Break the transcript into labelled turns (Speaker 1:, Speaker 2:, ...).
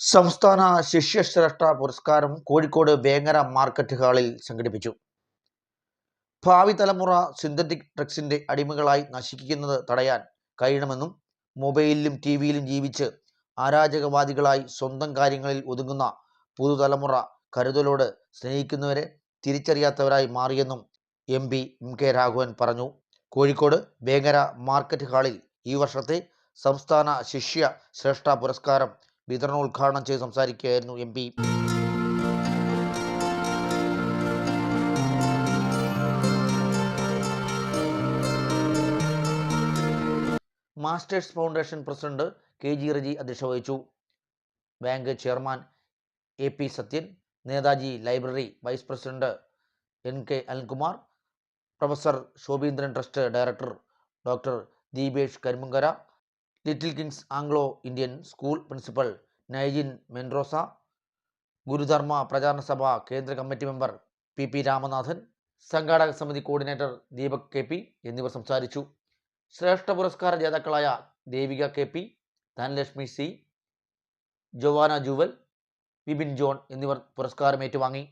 Speaker 1: സംസ്ഥാന ശിഷ്യശ്രേഷ്ഠ പുരസ്കാരം കോഴിക്കോട് വേങ്ങര മാർക്കറ്റ് ഹാളിൽ സംഘടിപ്പിച്ചു. ഭാവി തലമുറ സിന്തറ്റിക് ഡ്രഗ്സിന്റെ അടിമകളായി നശിക്കുന്നത് തടയാൻ കഴിയണമെന്നും മൊബൈലിലും ടി വിയിലും ജീവിച്ച് അരാജകവാദികളായി സ്വന്തം കാര്യങ്ങളിൽ ഒതുങ്ങുന്ന പുതുതലമുറ കരുതലോട് സ്നേഹിക്കുന്നവരെ തിരിച്ചറിയാത്തവരായി മാറിയെന്നും M P M K Raghavan പറഞ്ഞു. കോഴിക്കോട് വേങ്ങര മാർക്കറ്റ് ഹാളിൽ ഈ വർഷത്തെ സംസ്ഥാന ശിഷ്യ ശ്രേഷ്ഠ പുരസ്കാരം വിതരണോദ്ഘാടനം ചെയ്ത് സംസാരിക്കുകയായിരുന്നു M P. Masters foundation president K G Reji അധ്യക്ഷത വഹിച്ചു bank chairman A P Sathyan Netaji library vice president N K Anilkumar professor Shobheendran trust director doctor Deepesh Karimankara little kings Anglo Indian school principal Naijin Menrosa Gurudharma Pracharana Sabha കേന്ദ്ര committee member P P Ramanathan സംഘാടക സമിതി coordinator Deepak K P എന്നിവർ സംസാരിച്ചു. ശ്രേഷ്ഠ പുരസ്കാര ജേതാക്കളായ Devika K P Dhanalakshmi C Joanna Jewel Vipin John എന്നിവർ പുരസ്കാരം ഏറ്റുവാങ്ങി.